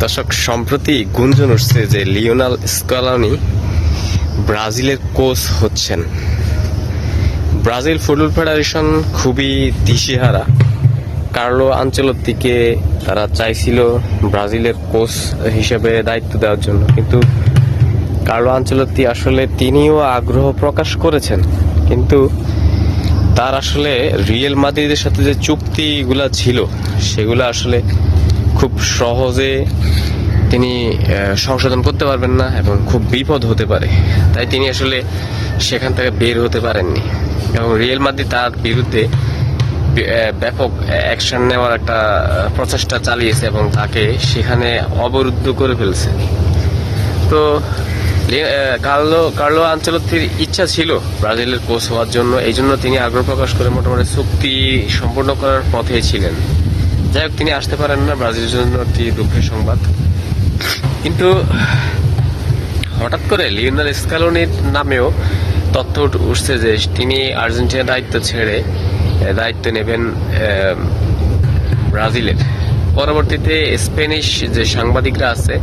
দর্শক, সম্প্রতি গুঞ্জন উঠছে যে লিওনাল স্কলানি ব্রাজিলের কোচ হচ্ছেন। ব্রাজিল ফুটবল ফেডারেশন খুবই দিশেহারা। কার্লো আঞ্চলত্তিকে তারা চাইছিল ব্রাজিলের কোচ হিসেবে দায়িত্ব দেওয়ার জন্য। কিন্তু কার্লো আঞ্চলত্তি আসলে তিনিও আগ্রহ প্রকাশ করেছেন। কিন্তু তার আসলে রিয়েল মাদ্রিদের সাথে যে চুক্তিগুলা ছিল, সেগুলো আসলে খুব সহজে তিনি সংশোধন করতে পারবেন না এবং খুব বিপদ হতে পারে। তাই তিনি আসলে সেখান থেকে বের হতে পারেননি। এবং রিয়েল মাদ্রিদ তার বিরুদ্ধে ব্যাপক অ্যাকশন নেওয়ার একটা প্রচেষ্টা চালিয়েছে এবং তাকে সেখানে অবরুদ্ধ করে ফেলছে। তো কার্লো কার্লো আঞ্চলত্তির ইচ্ছা ছিল ব্রাজিলের কোচ হওয়ার জন্য, এই জন্য তিনি আগ্রহ প্রকাশ করে মোটামুটি চুক্তি সম্পূর্ণ করার পথে ছিলেন। যাই হোক, তিনি আসতে পারেন না, ব্রাজিলের জন্য একটি দুঃখের সংবাদ। কিন্তু হঠাৎ করে লিওনাল স্কালোনির নামেও তথ্য উঠছে যে তিনি আর্জেন্টিনার দায়িত্ব ছেড়ে দায়িত্ব নেবেন ব্রাজিলের। পরবর্তীতে স্প্যানিশ যে সাংবাদিকরা আছে,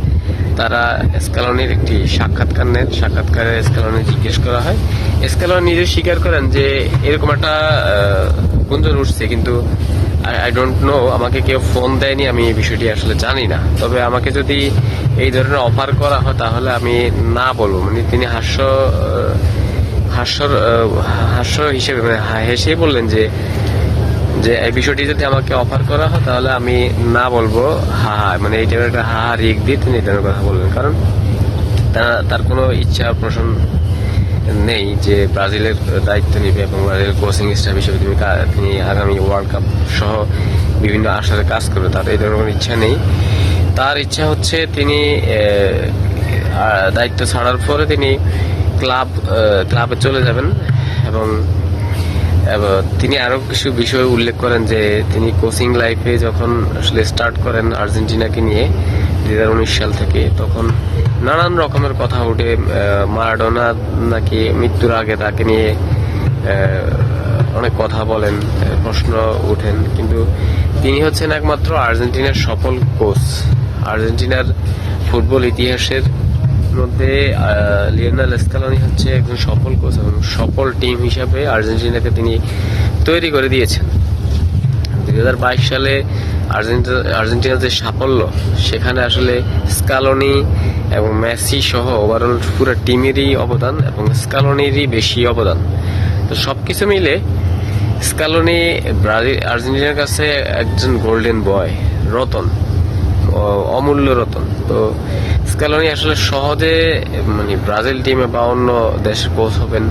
তারা স্কালনির একটি সাক্ষাৎকার নেন। সাক্ষাৎকারে স্কালনি জিজ্ঞেস করা হয়। স্কালনি নিজে স্বীকার করেন যে এরকম একটা গুঞ্জন উঠছে, কিন্তু আই ডোন্ট নো আমাকে কেউ ফোন দেয়নি, আমি এই বিষয়টি আসলে জানি না। তবে আমাকে যদি এই ধরনের অফার করা হয়, তাহলে আমি না বলব। মানে তিনি হাস্য হাস্যর হাস্য হিসেবে মানে হেসেই বললেন যে যে এই বিষয়টি যদি আমাকে অফার করা হয়, তাহলে আমি না বলব, হা হা মানে এই টাইপের একটা হা হা, রিক দিয়ে তিনি এই কথা বললেন। কারণ তার- কোনো ইচ্ছা পোষণ নেই যে ব্রাজিলের দায়িত্ব নিবে এবং ব্রাজিলের কোচিং স্টাফ হিসেবে তিনি তিনি আগামী ওয়ার্ল্ড কাপ সহ বিভিন্ন আশাতে কাজ করবে তার এই ধরনের ইচ্ছা নেই। তার ইচ্ছা হচ্ছে তিনি দায়িত্ব ছাড়ার পরে তিনি ক্লাব ক্লাবে চলে যাবেন এবং তিনি আরও কিছু বিষয় উল্লেখ করেন যে তিনি কোচিং লাইফে যখন আসলে স্টার্ট করেন আর্জেন্টিনাকে নিয়ে দু হাজার উনিশ সাল থেকে, তখন নানান রকমের কথা উঠে মারাডোনা নাকি মৃত্যুর আগে তাকে নিয়ে অনেক কথা বলেন প্রশ্ন উঠেন কিন্তু তিনি হচ্ছেন একমাত্র আর্জেন্টিনার সফল কোচ আর্জেন্টিনার ফুটবল ইতিহাসের মধ্যে লিওনেল স্কালনি হচ্ছে একজন সফল কোচ এবং সফল টিম হিসাবে আর্জেন্টিনাকে তিনি তৈরি করে দিয়েছেন। দুই হাজার বাইশ সালে আর্জেন্টিনা আর্জেন্টিনার যে সাফল্য, সেখানে আসলে স্কালনি এবং মেসি সহ ওভারঅল পুরো টিমেরই অবদান এবং স্কালনিরই বেশি অবদান। তো সব কিছু মিলে স্কালনি ব্রাজিল, আর্জেন্টিনার কাছে একজন গোল্ডেন বয় রতন। অমূল্য রতন। তো স্কালনি আসলে সহজে মানে ব্রাজিল টিমে বা অন্য দেশের কোচ হবেন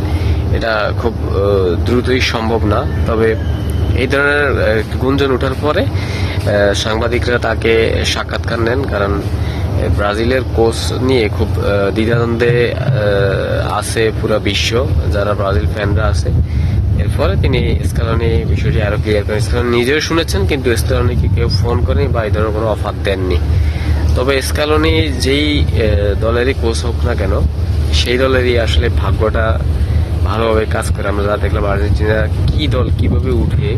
এটা খুব দ্রুতই সম্ভব না। তবে এই ধরনের গুঞ্জন ওঠার পরে সাংবাদিকরা তাকে সাক্ষাৎকার নেন, কারণ ব্রাজিলের কোচ নিয়ে খুব দ্বিধাদ্বন্দ্বে আছে পুরো বিশ্ব, যারা ব্রাজিল ফ্যানরা আছে। এরপরে তিনি স্কালনি বিষয়টি আরও ক্লিয়ার করেন। স্কালনি নিজেও শুনেছেন, কিন্তু স্কালনিকে কেউ ফোন করেনি বা এই ধরনের কোনো অফার দেননি। তবে স্কালনি যেই দলেরই কোচ হোক না কেন, সেই দলেরই আসলে ভাগ্যটা ভালোভাবে কাজ করে। আমরা যা দেখলাম আর্জেন্টিনা কি দল কীভাবে উঠে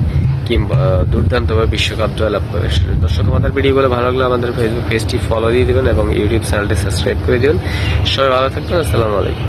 কিংবা দুর্দান্তভাবে বিশ্বকাপ জয়লাভ করে। দর্শক আমাদের ভিডিওগুলো ভালো লাগলে আমাদের ফেসবুক পেজটি ফলো দিয়ে দিবেন এবং ইউটিউব চ্যানেলটি সাবস্ক্রাইব করে দিবেন। সবাই ভালো থাকবেন, আসসালামু আলাইকুম।